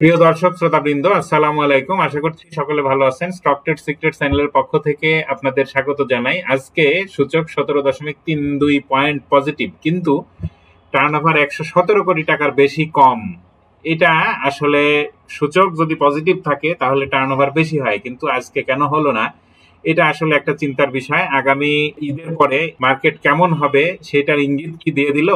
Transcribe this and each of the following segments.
প্রিয় দর্শক, শ্রোতাবৃন্দ, আসসালামু আলাইকুম। আশা করছি সকলে ভালো আছেন। স্টক ট্রেড সিক্রেট চ্যানেলের পক্ষ থেকে আপনাদের স্বাগত জানাই। আজকে সূচক সতেরো দশমিক তিন দুই পয়েন্ট পজিটিভ, কিন্তু টার্ন ওভার একশো সতেরো কোটি টাকার বেশি কম। এটা আসলে সূচক যদি পজিটিভ থাকে, তাহলে টার্ন ওভার বেশি হয়, কিন্তু আজকে কেন হলো না? এটা আসলে একটা চিন্তার বিষয়। আগামী ঈদের পরে মার্কেট কেমন হবে সেটার ইঙ্গিত কি দিয়ে দিল?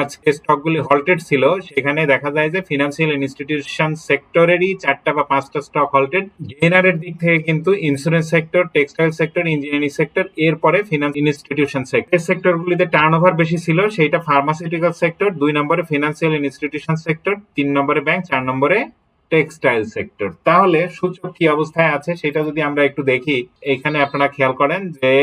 আজকে স্টকগুলি হল্টেড ছিল, সেখানে দেখা যায় যে ফিনান্সিয়াল ইনস্টিটিউশন সেক্টরেরই চারটা বা পাঁচটা স্টক হল্টেড গেইনারের দিক থেকে কিন্তু insurance sector textile sector engineering sector এরপরে ফিনান্স ইনস্টিটিউশন সেক্টর সেক্টরগুলিতে টার্ন ওভার বেশি ছিল, সেইটা ফার্মাসিউটিক্যাল সেক্টর দুই নম্বরে ফিনান্সিয়াল ইনস্টিটিউশন সেক্টর তিন নম্বরে ব্যাংক চার নম্বরে টেক্সটাইল সেক্টর। তাহলে সূচক কি অবস্থায় আছে সেটা যদি আমরা একটু দেখি, এখানে আপনারা খেয়াল করেন যে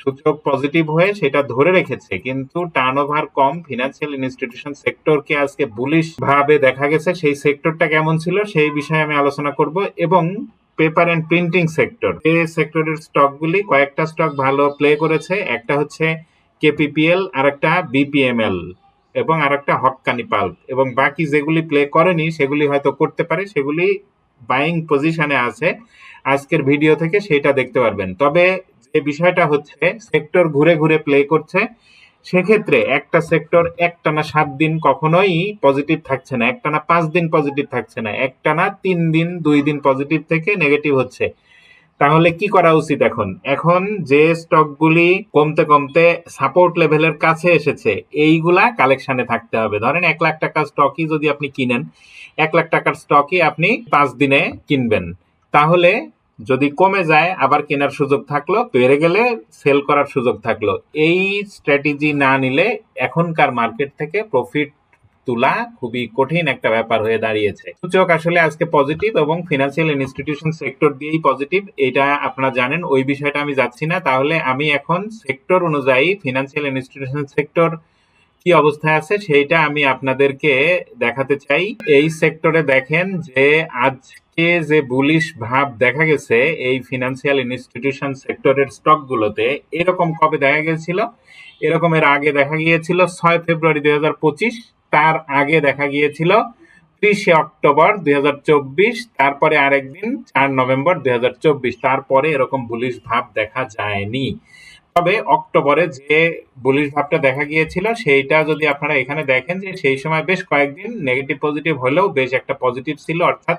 সূচক পজিটিভ হয়ে সেটা ধরে রেখেছে, কিন্তু টার্ন ওভার কম ফিনান্সিয়াল ইনস্টিটিউশন সেক্টরকে আজকে বুলিশ ভাবে দেখা গেছে, সেই সেক্টরটা কেমন ছিল সেই বিষয়ে আমি আলোচনা করব, এবং পেপার অ্যান্ড প্রিন্টিং সেক্টর এই সেক্টরের স্টকগুলি কয়েকটা স্টক ভালো প্লে করেছে, একটা হচ্ছে কেপিপিএল আর একটা বিপিএমএল এবং আর একটা হকানি পাল্প। এবং বাকি যেগুলি প্লে করেনি, সেগুলি হয়তো করতে পারে, সেগুলি বাইং পজিশনে আছে। আজকের ভিডিও থেকে সেটা দেখতে পারবেন। তবে যে বিষয়টা হচ্ছে সেক্টর ঘুরে ঘুরে প্লে করছে, সেক্ষেত্রে একটা সেক্টর একটানা সাত দিন কখনোই পজিটিভ থাকছে না। একটানা পাঁচ দিন পজিটিভ থাকছে না। একটানা তিন দিন, দুই দিন পজিটিভ থেকে নেগেটিভ হচ্ছে। তাহলে কি করা উচিত এখন? এখন যে স্টকগুলি কমতে কমতে সাপোর্ট লেভেলের কাছে এসেছে, এইগুলা কালেকশনে থাকতে হবে। ধরেন এক লাখ টাকার স্টকই যদি আপনি কিনেন, এক লাখ টাকার স্টকই আপনি পাঁচ দিনে কিনবেন। তাহলে যদি কমে যায়, আবার কেনার সুযোগ থাকল বেড়ে গেলে সেল করার সুযোগ থাকল। এই স্ট্র্যাটেজি না নিলে এখনকার মার্কেট থেকে প্রফিট তোলা খুবই কঠিন একটা ব্যাপার হয়ে দাঁড়িয়েছে। সূচক আসলে আজকে পজিটিভ এবং ফিনান্সিয়াল ইনস্টিটিউশন সেক্টর দিয়েই পজিটিভ এটা আপনারা জানেন, ওই বিষয়টা আমি যাচ্ছি না। তাহলে আমি এখন সেক্টর অনুযায়ী ফিনান্সিয়াল ইনস্টিটিউশন সেক্টর কি অবস্থায় আছে সেইটা আমি আপনাদেরকে দেখাতে চাই। এই সেক্টরে দেখেন যে আজকে যে বুলিশ ভাব দেখা গেছে, এই ফিনান্সিয়াল ইনস্টিটিউশন সেক্টরের স্টকগুলোতে এরকম কবে দেখা গেছিল? এরকম এর আগে দেখা গিয়েছিল ছয় ফেব্রুয়ারি দুই হাজার পঁচিশ তার আগে দেখা গিয়েছিল ত্রিশে অক্টোবর দু হাজার চব্বিশ, তারপরে আরেকদিন চার নভেম্বর দু হাজার চব্বিশ, তারপরে এরকম বুলিশ ভাব দেখা যায়নি। তবে অক্টোবরে যে বুলিশ ভাবটা দেখা গিয়েছিল, সেইটা যদি আপনারা এখানে দেখেন যে সেই সময় বেশ কয়েকদিন নেগেটিভ পজিটিভ হলেও বেশ একটা পজিটিভ ছিল, অর্থাৎ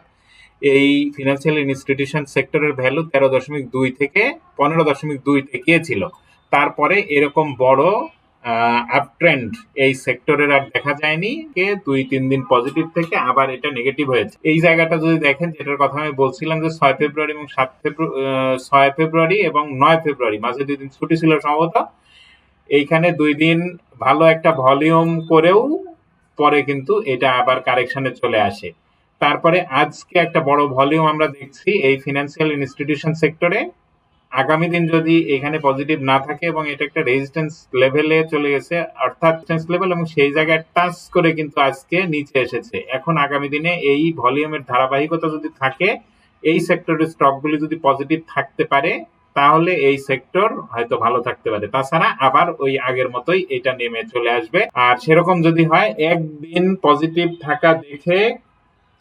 এই ফিনান্সিয়াল ইনস্টিটিউশন সেক্টরের ভ্যালু তেরো দশমিক দুই থেকে পনেরো দশমিক দুইতে গিয়েছিল তারপরে এরকম বড় আপ ট্রেন্ড এই সেক্টরের আর দেখা যায়নি। কে? দুই, তিন দিন পজিটিভ থেকে আবার এটা নেগেটিভ হয়েছে। এই জায়গাটা যদি দেখেন, যেটার কথা আমি বলছিলাম যে ছয় ফেব্রুয়ারি এবং সাত ফেব্রুয়ারি ছয় ফেব্রুয়ারি এবং নয় ফেব্রুয়ারি, মাঝে দুই দিন ছুটি ছিল সম্ভবত। এইখানে দুই দিন ভালো একটা ভলিউম করেও পরে কিন্তু এটা আবার কারেকশনে চলে আসে। তারপরে আজকে একটা বড় ভলিউম আমরা দেখছি এই ফিনান্সিয়াল ইনস্টিটিউশন সেক্টরে আগামী দিন যদি এখানে পজিটিভ না থাকে এবং এটা একটা রেজিস্ট্যান্স লেভেলে চলে গেছে, অর্থাৎ রেজিস্ট্যান্স লেভেল এবং সেই জায়গায় টাচ করে কিন্তু আজকে নিচে এসেছে। এখন আগামী দিনে এই ভলিউমের ধারাবাহিকতা যদি থাকে, এই সেক্টরের স্টকগুলি যদি পজিটিভ থাকতে পারে, তাহলে এই সেক্টর হয়তো ভালো থাকতে পারে। তাছাড়া আবার ওই আগের মতোই এটা নেমে চলে আসবে। আর সেরকম যদি হয়, একদিন পজিটিভ থাকা দেখে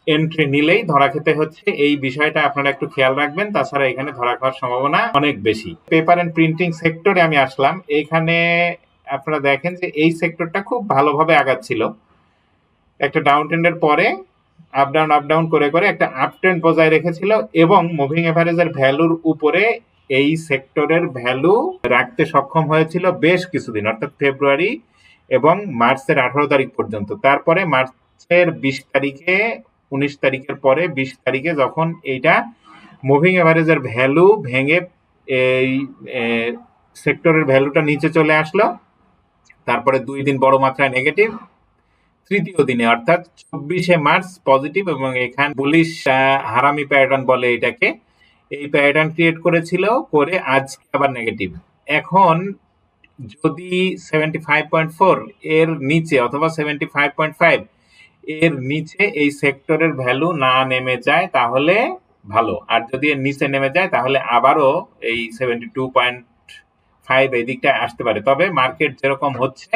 এন্ট্রি নিলেই ধরা খেতে হচ্ছে। এই বিষয়টা আপনারা একটু খেয়াল রাখবেন, তাছাড়া এখানে ধরা খাওয়ার সম্ভাবনা অনেক বেশি। পেপার এন্ড প্রিন্টিং সেক্টরে আমি আসলাম। এইখানে আপনারা দেখেন যে এই সেক্টরটা খুব ভালোভাবে আগাচ্ছিল। একটা ডাউন ট্রেন্ডের পরে আপ ডাউন আপ ডাউন করে করে একটা আপ ট্রেন্ড বজায় রেখেছিল এবং মুভিং এভারেজের ভ্যালুর উপরে এই সেক্টরের ভ্যালু রাখতে সক্ষম হয়েছিল বেশ কিছুদিন, অর্থাৎ ফেব্রুয়ারি এবং মার্চের আঠারো তারিখ পর্যন্ত। তারপরে মার্চের বিশ তারিখে উনিশ তারিখের পরে, বিশ তারিখে যখন এইটা মুভিং এভারেজের ভ্যালু ভেঙে এই সেক্টরের ভ্যালুটা নিচে চলে আসলো, তারপরে দুই দিন বড় মাত্রায় নেগেটিভ তৃতীয় দিনে, অর্থাৎ চব্বিশে মার্চ পজিটিভ এবং এখান পুলিশ হারামি প্যাটার্ন বলে এটাকে, এই প্যাটার্ন ক্রিয়েট করেছিল, করে আজকে আবার নেগেটিভ এখন যদি সেভেন্টি ফাইভ পয়েন্ট ফোর এর নিচে অথবা সেভেন্টি ফাইভ পয়েন্ট ফাইভ এর নিচে এই সেক্টরের ভ্যালু না নেমে যায়, তাহলে ভালো। আর যদি এর নিচে নেমে যায়, তাহলে আবারও এই সেভেন্টি টু পয়েন্ট ফাইভ এই দিকটা আসতে পারে। তবে মার্কেট যেরকম হচ্ছে,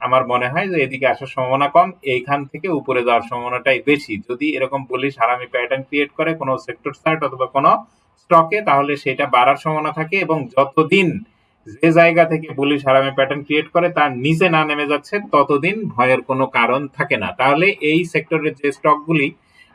আমার মনে হয় যে এদিকে আসার সম্ভাবনা কম, এইখান থেকে উপরে যাওয়ার সম্ভাবনাটাই বেশি। যদি এরকম বলিস হারামি প্যাটার্ন ক্রিয়েট করে কোনো সেক্টর চার্ট অথবা কোনো স্টকে তাহলে সেটা বাড়ার সম্ভাবনা থাকে এবং যতদিন যে জায়গা থেকে পুলিশ হারামে প্যাটার্ন ক্রিয়েট করে, তার নিচে না নেমে যাচ্ছে, ততদিন ভয়ের কোনো কারণ থাকে না। তাহলে এই সেক্টরের যে স্টকগুলি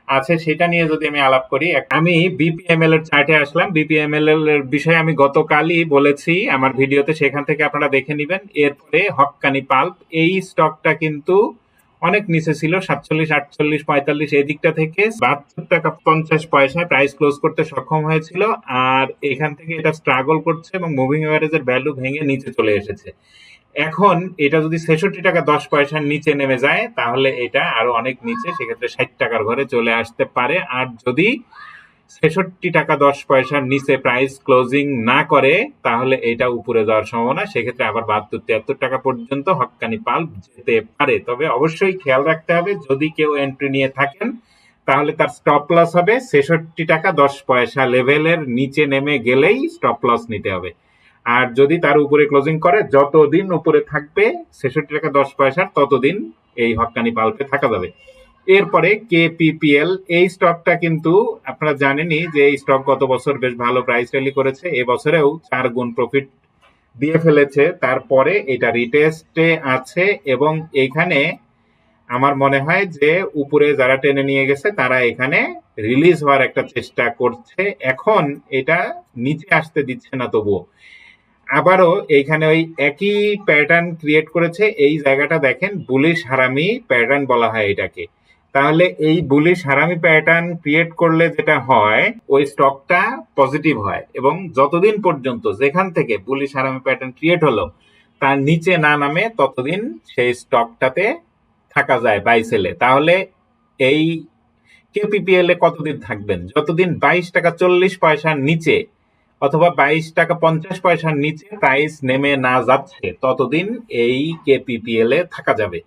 আছে, সেটা নিয়ে যদি আমি আলাপ করি আমি বিপিএমএল এর চার্টে আসলাম। বিপিএমএল এর বিষয়ে আমি গতকালই বলেছি আমার ভিডিওতে, সেখান থেকে আপনারা দেখে নেবেন। এরপরে হক্কানি পাল্প, এই স্টকটা কিন্তু অনেক নিচে ছিল, সাতচল্লিশ, আটচল্লিশ, পঁয়তাল্লিশ, এই দিকটা থেকে বাহাত্তর টাকা পঞ্চাশ পয়সায় প্রাইস ক্লোজ করতে সক্ষম হয়েছিল আর এখান থেকে এটা স্ট্রাগল করছে এবং মুভিং এভারেজের ভ্যালু ভেঙে নিচে চলে এসেছে। এখন এটা যদি ছেষট্টি টাকা দশ পয়সার নিচে নেমে যায়, তাহলে এটা আরও অনেক নিচে, সেক্ষেত্রে ষাট টাকার ঘরে চলে আসতে পারে। আর যদি ছেষট্টি টাকা দশ পয়সার নিচে প্রাইস ক্লোজিং না করে, তাহলে এটা উপরে যাওয়ার সম্ভাবনা। সেক্ষেত্রে আবার বাহাত্তর, তিয়াত্তর টাকা পর্যন্ত হক্কানি পাল্প যেতে পারে। তবে অবশ্যই খেয়াল রাখতে হবে, যদি কেউ এন্ট্রি নিয়ে থাকেন, তাহলে তার স্টপ লস হবে। ছেষট্টি টাকা দশ পয়সা লেভেলের নিচে নেমে গেলেই স্টপ লস নিতে হবে। আর যদি তার উপরে ক্লোজিং করে, যতদিন উপরে থাকবে, ছেষট্টি টাকা দশ পয়সার, ততদিন এই হক্কানি পাল্পে থাকা যাবে। এরপরে কে কেপিপিএল এই স্টকটা কিন্তু আপনারা জানেনই যে এই স্টক গত বছর বেশ ভালো প্রাইস র্যালি করেছে। এবছরেও চার গুণ প্রফিট দিয়ে ফেলেছে। তারপরে এটা রিটেস্টে আছে এবং এইখানে আমার মনে হয় যে উপরে যারা টেনে নিয়ে গেছে, তারা এখানে রিলিজ হওয়ার একটা চেষ্টা করছে। এখন এটা নিচে আসতে দিচ্ছে না তবুও। আবারও এইখানে ওই একই প্যাটার্ন ক্রিয়েট করেছে। এই জায়গাটা দেখেন বুলিশ হারামি প্যাটার্ন বলা হয় এটাকে। তাহলে এই বুলিশ হারামি প্যাটার্ন ক্রিয়েট করলে যেটা হয়, ওই স্টকটা পজিটিভ হয় এবং যতদিন পর্যন্ত যেখান থেকে বুলিশ হারামি প্যাটার্ন ক্রিয়েট হলো, তার নিচে না নামে ততদিন সেই স্টকটাতে থাকা যায় বাই সেলে তাহলে এই কেপিপিএল এ কতদিন থাকবেন? যতদিন বাইশ টাকা চল্লিশ পয়সার নিচে অথবা বাইশ টাকা পঞ্চাশ পয়সার নিচে প্রাইস নেমে না যাচ্ছে, ততদিন এই কেপিপিএল এ থাকা যাবে।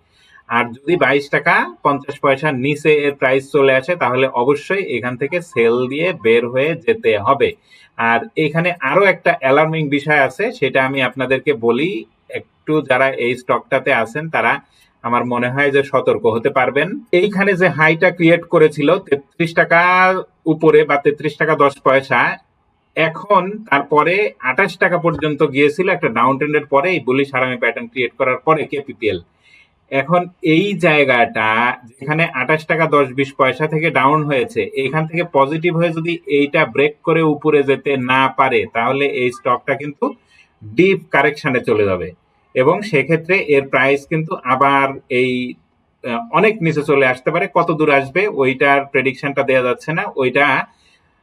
আর যদি বাইশ টাকা পঞ্চাশ পয়সার নিচে এর প্রাইস চলে আসে, তাহলে অবশ্যই এখান থেকে সেল দিয়ে বের হয়ে যেতে হবে। আর এখানে আরও একটা অ্যালার্মিং বিষয় আছে, সেটা আমি আপনাদেরকে বলি, একটু যারা এই স্টকটাতে আছেন, তারা আমার মনে হয় যে সতর্ক হতে পারবেন। এইখানে যে হাইটা ক্রিয়েট করেছিল, তেত্রিশ টাকার উপরে বা তেত্রিশ টাকা দশ পয়সা, এখন তারপরে আঠাশ টাকা পর্যন্ত গিয়েছিল, একটা ডাউন ট্রেন্ডের পরে, এই বুলিশ হারামি প্যাটার্ন ক্রিয়েট করার পরে কেপিপিএল এখন এই জায়গাটা যেখানে আঠাশ টাকা দশ বিশ পয়সা থেকে ডাউন হয়েছে, এখান থেকে পজিটিভ হয়ে যদি এইটা ব্রেক করে উপরে যেতে না পারে, তাহলে এই স্টকটা কিন্তু ডিপ কারেকশনে চলে যাবে। এবং সেক্ষেত্রে এর প্রাইস কিন্তু আবার এই অনেক নিচে চলে আসতে পারে। কত দূর আসবে, ওইটার প্রেডিকশনটা দেওয়া যাচ্ছে না। ওইটা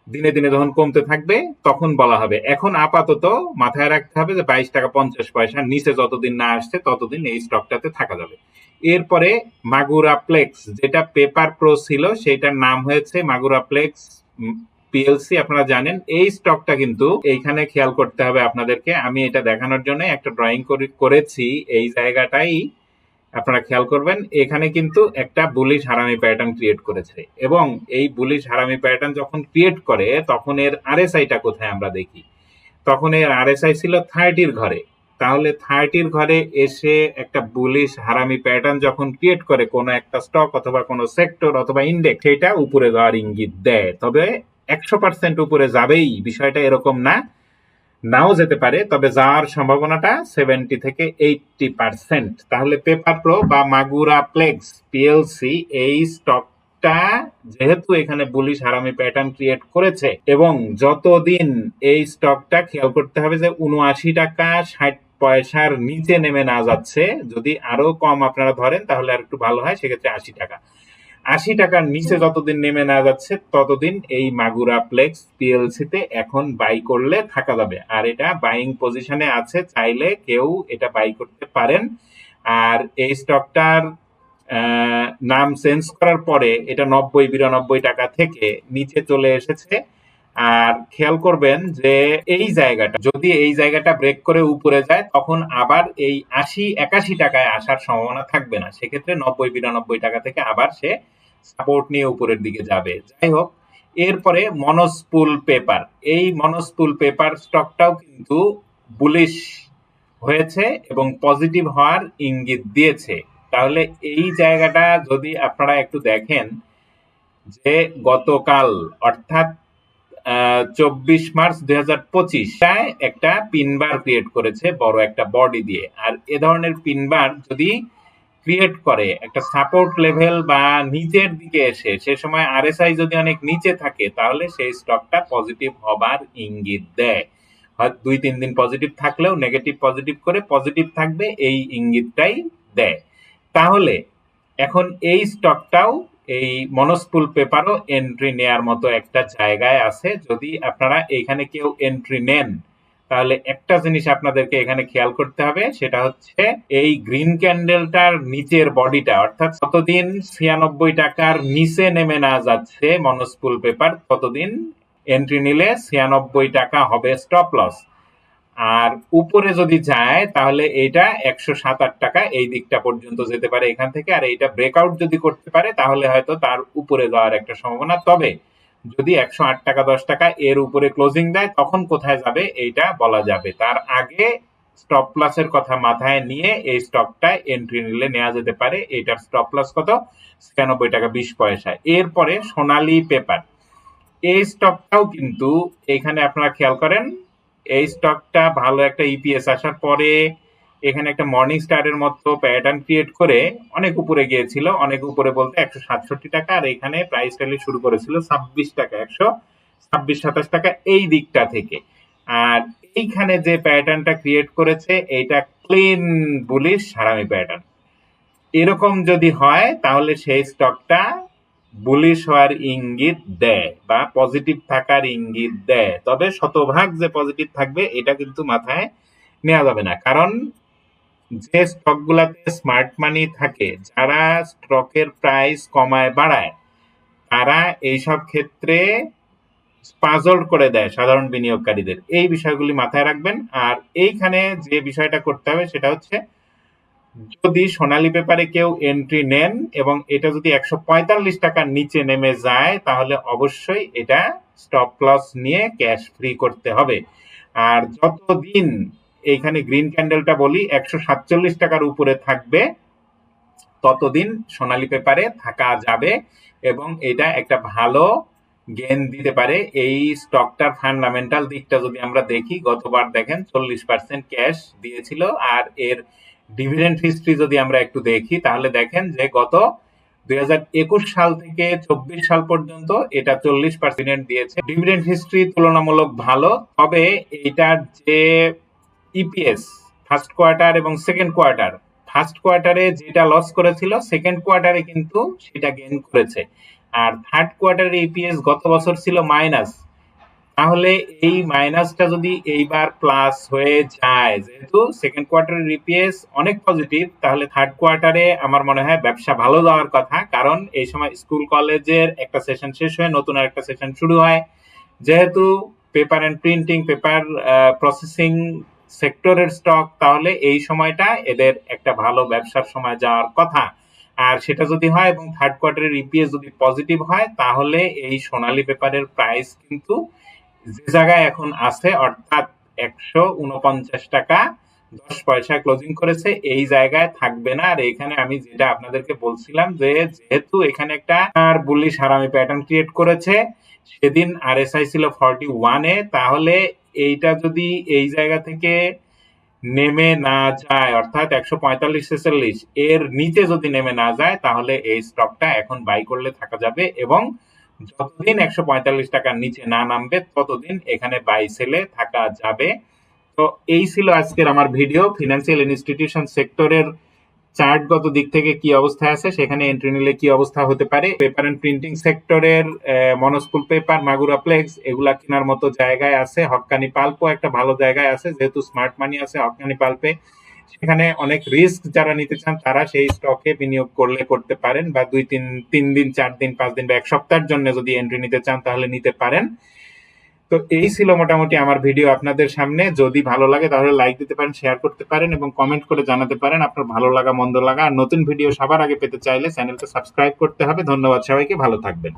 দিনে দিনে যখন কমতে থাকবে, তখন বলা হবে। এখন আপাতত মাথায় রাখতে হবে যে বাইশ টাকা পঞ্চাশ পয়সা, নিচে যতদিন না আসছে ততদিন এই স্টকটাতে থাকা যাবে। এরপরে মাগুরা প্লেক্স যেটা পেপার প্রো ছিল সেটার নাম হয়েছে মাগুরা প্লেক্স পিএলসি আপনারা জানেন। এই স্টকটা কিন্তু এইখানে খেয়াল করতে হবে আপনাদেরকে। আমি এটা দেখানোর জন্য একটা ড্রয়িং করেছি। এই জায়গাটাই আপনারা খেয়াল করবেন, এখানে কিন্তু একটা বুলিশ হারামি প্যাটার্ন ক্রিয়েট করেছে এবং এই বুলিশ হারামি প্যাটার্ন যখন ক্রিয়েট করে, তখন এর আরএসআইটা কোথায় আমরা দেখি? তখন এর আরএসআই ছিল থার্টির ঘরে। তাহলে থার্টির ঘরে এসে একটা বুলিশ হারামি প্যাটার্ন যখন ক্রিয়েট করে, কোনো একটা স্টক অথবা কোনো সেক্টর অথবা ইন্ডেক্স সেটা উপরে যাওয়ার ইঙ্গিত দেয়। তবে একশো পার্সেন্ট উপরে যাবেই, বিষয়টা এরকম না। নাও যেতে পারে, তবে যাওয়ার সম্ভাবনাটা সেভেন্টি থেকে এইটটি পার্সেন্ট তাহলে পেপার প্রো বা মাগুরা প্লেক্স পিএলসি এই স্টকটা যেহেতু এখানে বুলিশ হারামি প্যাটার্ন ক্রিয়েট করেছে, এবং যতদিন এই স্টকটা খেয়াল করতে হবে যে উনআশি টাকা ষাট পয়সার নিচে নেমে না যাচ্ছে, যদি আরও কম আপনারা ধরেন তাহলে আর একটু ভালো হয়, সেক্ষেত্রে আশি টাকা। আশি টাকার নিচে যতদিন নেমে না যাচ্ছে ততদিন এই মাগুরা প্লেক্স পিএলসি তে এখন বাই করলে থাকা যাবে। আর এটা বাইং পজিশনে আছে চাইলে কেউ এটা বাই করতে পারেন। আর এই স্টকটার নাম চেঞ্জ করার পরে এটা নব্বই বিরানব্বই টাকা থেকে নিচে চলে এসেছে। আর খেয়াল করবেন যে এই জায়গাটা যদি এই জায়গাটা ব্রেক করে উপরে যায় তখন আবার এই আশি একাশি টাকায় আসার সম্ভাবনা থাকবে না। সেক্ষেত্রে নব্বই বিরানব্বই টাকা থেকে আবার সে সাপোর্ট নিয়ে উপরের দিকে যাবে। যাই হোক, এরপরে মনস্পুল পেপার এই মনস্পুল পেপার স্টকটাও কিন্তু বুলিশ হয়েছে এবং পজিটিভ হওয়ার ইঙ্গিত দিয়েছে। তাহলে এই জায়গাটা যদি আপনারা একটু দেখেন, যে গতকাল, অর্থাৎ চব্বিশ মার্চ দুই হাজার একটা পিনবার ক্রিয়েট করেছে বড় একটা বডি দিয়ে। আর এ ধরনের পিনবার যদি ক্রিয়েট করে, একটা সাপোর্ট লেভেল বা নিচের দিকে এসে, সে সময় আরএসআই যদি অনেক নিচে থাকে, তাহলে সেই স্টকটা পজিটিভ হবার ইঙ্গিত দেয়। দুই, তিন দিন পজিটিভ থাকলেও নেগেটিভ পজিটিভ করে পজিটিভ থাকবে, এই ইঙ্গিতটাই দেয়। তাহলে এখন এই স্টকটাও এই মনস্পুল পেপারও এন্ট্রি নেয়ার মতো একটা জায়গায় আছে। যদি আপনারা এখানে কেউ এন্ট্রি নেন তাহলে একটা জিনিস আপনাদেরকে এখানে খেয়াল করতে হবে, সেটা হচ্ছে এই গ্রিন ক্যান্ডেলটার নিচের বডিটা, অর্থাৎ কতদিন ছিয়ানব্বই টাকার নিচে নেমে না যাচ্ছে মনস্পুল পেপার ততদিন এন্ট্রি নিলে ছিয়ানব্বই টাকা হবে স্টপ লস আর উপরে যদি যায়, তাহলে এটা একশো সাত আট টাকা এই দিকটা পর্যন্ত যেতে পারে এখান থেকে, আর এইটা ব্রেকআউট যদি করতে পারে, তাহলে হয়তো তার উপরে যাওয়ার একটা সম্ভাবনা, তবে যদি একশো আট টাকা, দশ টাকা এর উপরে ক্লোজিং দেয়, তখন কোথায় যাবে? এইটা বলা যাবে। তার আগে স্টপ প্লাসের কথা মাথায় নিয়ে এই স্টকটা এন্ট্রি নিলে নেওয়া যেতে পারে। এটার স্টপ প্লাস কত? ছিয়ানব্বই টাকা, বিশ পয়সা। এরপরে সোনালী পেপার এই স্টকটাও কিন্তু এখানে আপনারা খেয়াল করেন, এই স্টকটা ভালো একটা ইপিএস আসার পরে এখানে একটা মর্নিং স্টারের মতো প্যাটার্ন ক্রিয়েট করে অনেক উপরে গিয়েছিল, অনেক উপরে বলতে একশো সাতষট্টি টাকা, আর এখানে প্রাইস র্যালি শুরু করেছিল ছাব্বিশ টাকা, একশো ছাব্বিশ, সাতাশ টাকা এই দিকটা থেকে। আর এইখানে যে প্যাটার্নটা ক্রিয়েট করেছে, এইটা ক্লিন বুলিশ সারামি প্যাটার্ন এরকম যদি হয়, তাহলে সেই স্টকটা বুলিশ হওয়ার ইঙ্গিত দেয় বা পজিটিভ থাকার ইঙ্গিত দেয়। তবে শতভাগ যে পজিটিভ থাকবে, এটা কিন্তু মাথায় নেওয়া যাবে না। কারণ যে স্টকগুলাতে স্মার্ট মানি থাকে, যারা স্টকের প্রাইস কমায়, বাড়ায়, তারা এইসব ক্ষেত্রে পাজল করে দেয় সাধারণ বিনিয়োগকারীদের। এই বিষয়গুলি মাথায় রাখবেন। আর এইখানে যে বিষয়টা করতে হবে সেটা হচ্ছে, যদি সোনালী পেপারে কেউ এন্ট্রি নেন এবং এটা যদি একশো পঁয়তাল্লিশ টাকার নিচে নেমে যায়, তাহলে অবশ্যই এটা স্টপ লস নিয়ে ক্যাশ ফ্রি করতে হবে। আর যতদিন এইখানে গ্রিন ক্যান্ডেলটা বলি, একশো সাতচল্লিশ টাকার উপরে থাকবে। ততদিন সোনালী পেপারে থাকা যাবে এবং এটা একটা ভালো গেন দিতে পারে। এই স্টকটার ফান্ডামেন্টাল দিকটা যদি আমরা দেখি, গতবার দেখেন চল্লিশ পার্সেন্ট ক্যাশ দিয়েছিল আর এর ডিভিডেন্ড হিস্ট্রি যদি আমরা একটু দেখি, তাহলে দেখেন যে গত দুই হাজার একুশ সাল থেকে চব্বিশ সাল পর্যন্ত এটা চল্লিশ পার্সেন্ট দিয়েছে। ডিভিডেন্ড হিস্ট্রি তুলনামূলক ভালো, তবে এটার যে ইপিএস ফার্স্ট কোয়ার্টার এবং সেকেন্ড কোয়ার্টার ফার্স্ট কোয়ার্টারে যেটা লস করেছিল সেকেন্ড কোয়ার্টারে কিন্তু সেটা গেইন করেছে। আর থার্ড কোয়ার্টারে ইপিএস গত বছর ছিল মাইনাস তাহলে এই মাইনাসটা যদি এইবার প্লাস হয়ে যায়, যেহেতু সেকেন্ড কোয়ার্টারের ইপিএস অনেক পজিটিভ তাহলে থার্ড কোয়ার্টারে আমার মনে হয় ব্যবসা ভালো যাওয়ার কথা। কারণ এই সময় স্কুল কলেজের একটা সেশন শেষ হয়ে নতুন একটা সেশন শুরু হয়। যেহেতু paper and printing paper processing সেক্টরের স্টক তাহলে এই সময়টা এদের একটা ভালো ব্যবসার সময় যাওয়ার কথা। আর সেটা যদি হয় এবং থার্ড কোয়ার্টারের ইপিএস যদি পজিটিভ হয়, তাহলে এই সোনালী পেপারের প্রাইস কিন্তু যে জায়গায় এখন আছে, অর্থাৎ একশো উনপঞ্চাশ টাকা দশ পয়সা ক্লোজিং করেছে, এই জায়গায় থাকবে না। আর এখানে আমি যেটা আপনাদেরকে বলছিলাম যে, যেহেতু এখানে একটা আর বুলিশ হারামি প্যাটার্ন ক্রিয়েট করেছে, সেদিন আর এস আই ছিল ফর্টি ওয়ানে তাহলে এইটা যদি এই জায়গা থেকে নেমে না যায়, অর্থাৎ একশো পঁয়তাল্লিশ ছেচল্লিশ, এর নিচে যদি নেমে না যায়, তাহলে এই স্টকটা এখন বাই করলে থাকা যাবে এবং যতদিন একশো পঁয়তাল্লিশ টাকার নিচে না নামবে, ততদিন এখানে বাই সেলে থাকা যাবে। তো এই ছিল আজকের আমার ভিডিও। ফিনান্সিয়াল ইনস্টিটিউশন সেক্টরের চার্টগত দিক থেকে কি অবস্থা আছে, সেখানে এন্ট্রি নিলে কি অবস্থা হতে পারে? পেপার এন্ড প্রিন্টিং সেক্টরের মনস্কুল পেপার মাগুরা প্লেক্স এগুলা কেনার মতো জায়গায় আছে। হকানি পাল্পও একটা ভালো জায়গায় আছে, যেহেতু স্মার্ট মানি আছে হকানি পাল্পে। সেখানে অনেক রিস্ক যারা নিতে চান, তারা সেই স্টকে বিনিয়োগ করলে করতে পারেন বা দুই তিন তিন দিন, চার দিন, পাঁচ দিন বা এক সপ্তাহের জন্য যদি এন্ট্রি নিতে চান, তাহলে নিতে পারেন। তো এই ছিল মোটামুটি আমার ভিডিও আপনাদের সামনে। যদি ভালো লাগে তাহলে লাইক দিতে পারেন শেয়ার করতে পারেন এবং কমেন্ট করে জানাতে পারেন আপনার ভালো লাগা, মন্দ লাগা। আর নতুন ভিডিও সবার আগে পেতে চাইলে চ্যানেলটা সাবস্ক্রাইব করতে হবে। ধন্যবাদ সবাইকে, ভালো থাকবেন।